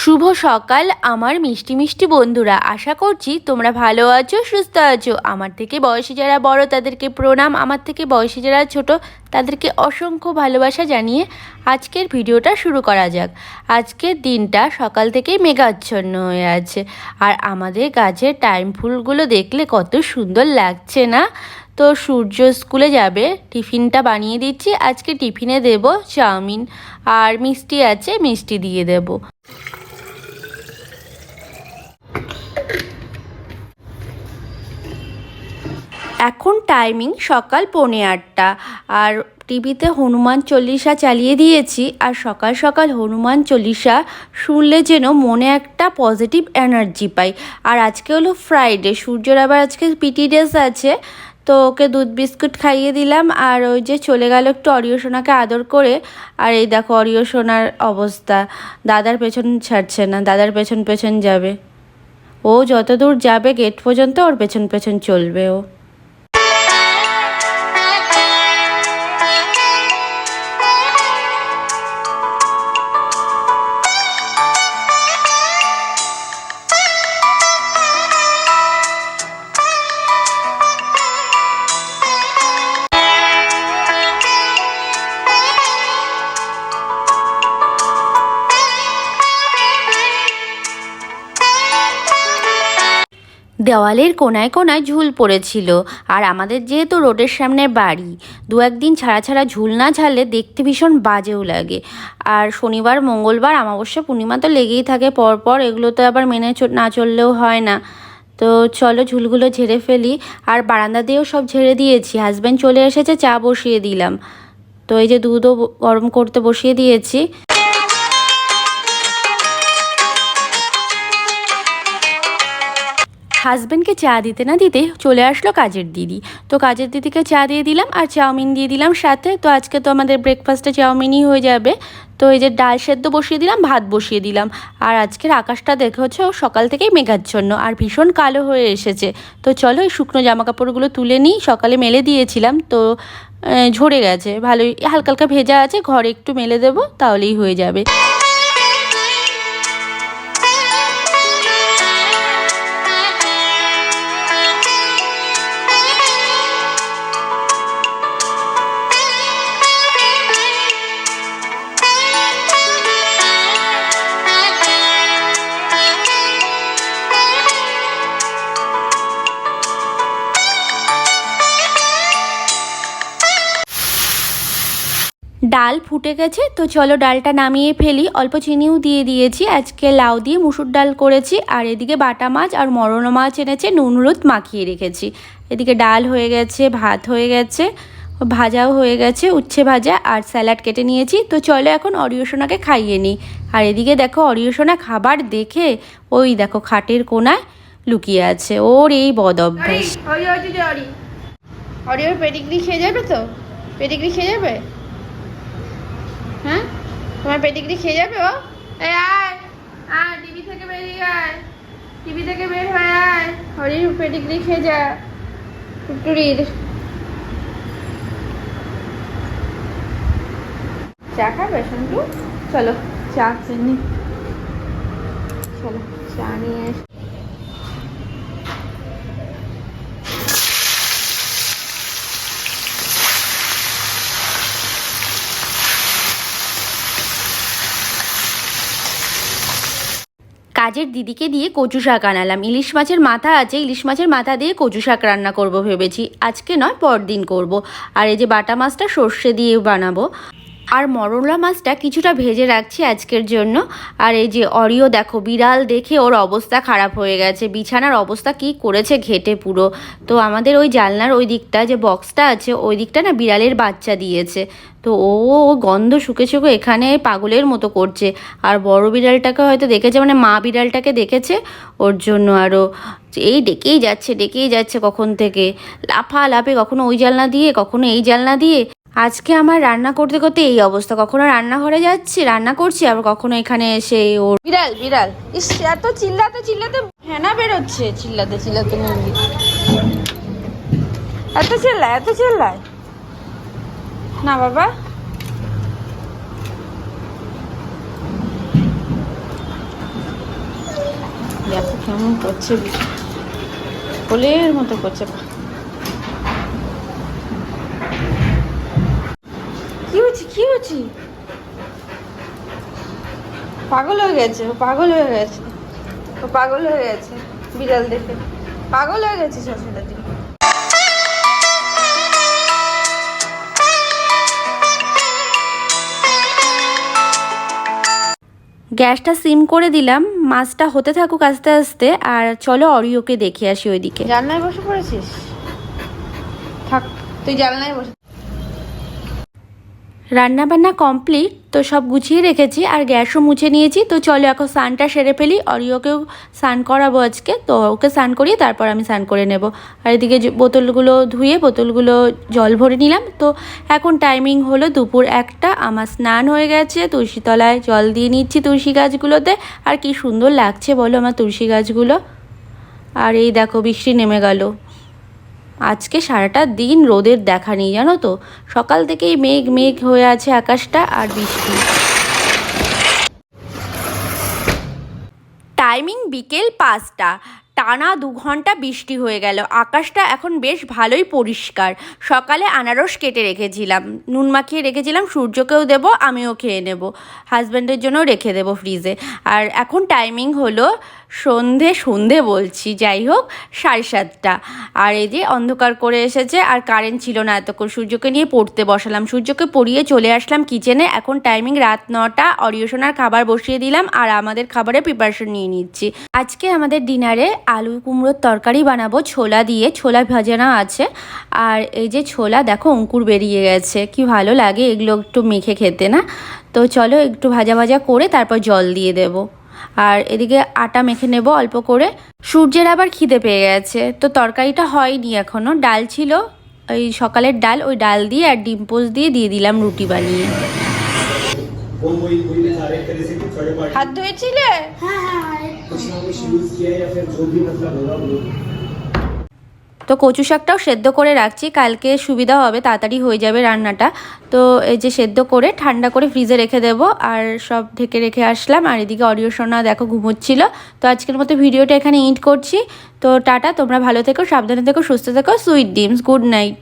শুভ সকাল, আমার মিষ্টি মিষ্টি বন্ধুরা। আশা করছি তোমরা ভালো আছো, সুস্থ আছো। আমার থেকে বয়সী যারা বড়, তাদেরকে প্রণাম। আমার থেকে বয়সী যারা ছোট, তাদেরকে অসংখ্য ভালোবাসা জানিয়ে আজকের ভিডিওটা শুরু করা যাক। আজকের দিনটা সকাল থেকেই মেঘাচ্ছন্ন হয়ে আছে। আর আমাদের গাছের টাইম ফুলগুলো দেখলে কত সুন্দর লাগছে না? তো সূর্য স্কুলে যাবে, টিফিনটা বানিয়ে দিচ্ছি, আজকে টিফিনে দেব চাউমিন, আর মিষ্টি আছে, মিষ্টি দিয়ে দেবো। এখন টাইমিং সকাল পৌনে আটটা, আর টিভিতে হনুমান চল্লিশা চালিয়ে দিয়েছি, আর সকাল সকাল হনুমান চল্লিশা শুনলে যেন মনে একটা পজিটিভ এনার্জি পাই। আর আজকে হলো ফ্রাইডে সূর্যর আবার আজকে পিটি ডেস আছে তো ওকে দুধ বিস্কুট খাইয়ে দিলাম আর ওই যে চলে গেল একটু অরিয় সোনাকে আদর করে। আর এই দেখো অরিয় সোনার অবস্থা। দাদার পেছন ছাড়ছে না, দাদার পেছন পেছন যাবে। ও যত দূর যাবে গেট পর্যন্ত ওর পেছন পেছন চলবে ও। দেওয়ালের কোনায় কোনায় ঝুল পড়েছিল। আর আমাদের যেহেতু রোডের সামনে বাড়ি, দু একদিন ছাড়া ছাড়া ঝুল না ঝাড়লে দেখতে ভীষণ বাজেও লাগে। আর শনিবার, মঙ্গলবার, অমাবস্যা, পূর্ণিমা তো লেগেই থাকে, পরপর এগুলো তো আবার মেনে না চললেও হয় না। তো চলো ঝুলগুলো ঝেড়ে ফেলি। আর বারান্দা দিয়েও সব ঝেড়ে দিয়েছি। হাজব্যান্ড চলে এসেছে, চা বসিয়ে দিলাম। তো এই যে দুধও গরম করতে বসিয়ে দিয়েছি। হাজব্যান্ডকে চা দিতে না দিতে চলে আসলো কাজের দিদি। তো কাজের দিদিকে চা দিয়ে দিলাম আর চাউমিন দিয়ে দিলাম সাথে। তো আজকে তো আমাদের ব্রেকফাস্টে চাউমিনই হয়ে যাবে। তো এই যে ডাল সেদ্ধ বসিয়ে দিলাম, ভাত বসিয়ে দিলাম। আর আজকের আকাশটা দেখে হচ্ছে ও সকাল থেকেই মেঘাচ্ছন্ন আর ভীষণ কালো হয়ে এসেছে। তো চলো এই শুকনো জামা কাপড়গুলো তুলে নিই। সকালে মেলে দিয়েছিলাম, তো ঝরে গেছে। ভালোই হালকা হালকা ভেজা আছে, ঘরে একটু মেলে দেবো, তাহলেই হয়ে যাবে। ডাল ফুটে গেছে তো চলো ডালটা নামিয়ে ফেলি অল্প চিনিও দিয়ে দিয়েছি আজকে লাউ দিয়ে মুসুর ডাল করেছি আর এদিকে বাটা মাছ আর মরণ মাছ এনেছে নুন হলুদ মাখিয়ে রেখেছি এদিকে ডাল হয়ে গেছে ভাত হয়ে গেছে ভাজাও হয়ে গেছে উচ্ছে ভাজা আর স্যালাড কেটে নিয়েছি তো চলো এখন অরিয়সোনাকে খাইয়ে নিই আর এদিকে দেখো অরিয়সোনা খাবার দেখে ওই দেখো খাটের কোনায় লুকিয়ে আছে ওর এই বদ অভ্যাস অরি অরি যে অরি অরি ওর পেডিগ্রি খেয়ে যাবে তো পেডিগ্রি খেয়ে যাবে হ্যাঁ? তোমার পেডিগ্রি খেয়ে যাবে ও? এই আয় আয়, টিভি থেকে বেরিয়ে আয়। টিভি থেকে বের হয়ে আয়। হরির পেডিগ্রি খেয়ে যা। টুটুরির চা খাবে সন্টু? চলো, চা চিনি চলো, চা নিয়ে কাজের দিদিকে দিয়ে কচু শাক আনালাম। ইলিশ মাছের মাথা আছে, ইলিশ মাছের মাথা দিয়ে কচু শাক রান্না করব ভেবেছি। আজকে নয়, পরদিন করব। আর এই যে বাটা মাছটা সর্ষে দিয়ে বানাবো। আর মরলা মাছটা কিছুটা ভেজে রাখছি আজকের জন্য। আর এই যে অরিও দেখো, বিড়াল দেখে ওর অবস্থা খারাপ হয়ে গেছে। বিছানার অবস্থা কি করেছে ঘেটে পুরো। তো আমাদের ওই জানলার ওই দিকটা যে বক্সটা আছে, ওই দিকটা না বিড়ালের বাচ্চা দিয়েছে। তো ও ও গন্ধ শুকে শুকে এখানে পাগলের মতো করছে। আর বড় বিড়ালটাকে হয়তো দেখেছে মানে মা বিড়ালটাকে দেখেছে ওর জন্য। আরও এই ডেকেই যাচ্ছে ডেকেই যাচ্ছে কখন থেকে। লাফা লাফে কখনো ওই জানলা দিয়ে, কখনো এই জানলা দিয়ে। আজকে আমার রান্না করতে করতে এই অবস্থা। কখনো রান্নাঘরে যাচ্ছি, রান্না করছি, আবার কখনো এখানে এসে ওর বিড়াল বিড়াল। ইস, এত চিল্লাতে চিল্লাতে হেনা বেরোচ্ছে। চিল্লাতে চিল্লাতে মুরগি। এত চিল্লায় এত চিল্লায়। না, বাবা। কেমন করছে। কোলের মতো করছে কি পাগল হয়ে গেছে ও পাগল হয়ে গেছে। ও পাগল হয়ে গেছে বিড়াল দেখে। পাগল হয়ে গেছে শ্বশুরের দিকে গ্যাসটা সিম করে দিলাম মাছটা হতে থাকুক আস্তে আস্তে আর চলো অরিওকে দেখে আসি ওইদিকে। জানলায় বসে পড়েছিস? থাক তুই জানলায় বসে রান্না বান্না কমপ্লিট তো সব গুছিয়ে রেখেছি, আর গ্যাসও মুছে নিয়েছি। তো চলো এখন স্নানটা সেরে ফেলি। অরিওকেও স্নান করাবো আজকে, তো ওকে স্নান করিয়ে তারপর আমি স্নান করে নেব। আর এদিকে বোতলগুলো ধুয়ে বোতলগুলো জল ভরে নিলাম। তো এখন টাইমিং হলো দুপুর একটা, আমার স্নান হয়ে গেছে, তুলসীতলায় জল দিয়ে নিচ্ছি তুলসী গাছগুলোতে। আর কি সুন্দর লাগছে বলো আমার তুলসী গাছগুলো। আর এই দেখো বৃষ্টি নেমে গেল। আজকে সারাটা দিন রোদের দেখা নেই, জানো তো? সকাল থেকেই মেঘ মেঘ হয়ে আছে আকাশটা আর বৃষ্টি। টাইমিং বিকেল পাঁচটা। টানা দু ঘণ্টা বৃষ্টি হয়ে গেল। আকাশটা এখন বেশ ভালোই পরিষ্কার। সকালে আনারস কেটে রেখেছিলাম। নুন মাখিয়ে রেখেছিলাম, সূর্যকেও দেব, আমিও খেয়ে নেব। হাজব্যান্ডের জন্যও রেখে দেবো ফ্রিজে। আর এখন টাইমিং হলো সন্ধে সন্ধে বলছি, যাই হোক, সাড়ে সাতটা। আর এই যে অন্ধকার করে এসেছে, আর কারেন্ট ছিল না এতক্ষণ। সূর্যকে নিয়ে পড়তে বসালাম। সূর্যকে পড়িয়ে চলে আসলাম কিচেনে এখন টাইমিং রাত নটা অরিয়সোনার খাবার বসিয়ে দিলাম, আর আমাদের খাবারের প্রিপারেশন নিয়ে নিচ্ছি। আজকে আমাদের ডিনারে আলু কুমড়োর তরকারি বানাবো, ছোলা দিয়ে। ছোলা ভাজানো আছে। আর এই যে ছোলা, দেখো অঙ্কুর বেরিয়ে গেছে। কি ভালো লাগে এগুলো একটু মেখে খেতে, না? তো চলো একটু ভাজা ভাজা করে তারপর জল দিয়ে দেবো। আর এদিকে আটা মেখে নেব অল্প করে। সূর্যের আবার খিদে পেয়ে গেছে। তো তরকারিটা হয়নি এখনও ডাল ছিল ওই সকালের ডাল ওই ডাল দিয়ে আর ডিম পোস দিয়ে দিয়ে দিলাম রুটি বানিয়ে। হাত ধুয়েছিলে? হ্যাঁ হ্যাঁ তো কচু শাকটাও সেদ্ধ করে রাখছি, কালকে সুবিধা হবে, তাড়াতাড়ি হয়ে যাবে রান্নাটা। তো এই যে সেদ্ধ করে ঠান্ডা করে ফ্রিজে রেখে দেব, আর সব ঢেকে রেখে আসলাম। আর এদিকে অডিও শোনা দেখো ঘুমোচ্ছিল। তো আজকের মতো ভিডিওটা এখানে ইন্ট করছি। তো টাটা, তোমরা ভালো থেকো, সাবধানে থেকো, সুস্থ থেকো, সুইট ডিমস, গুড নাইট।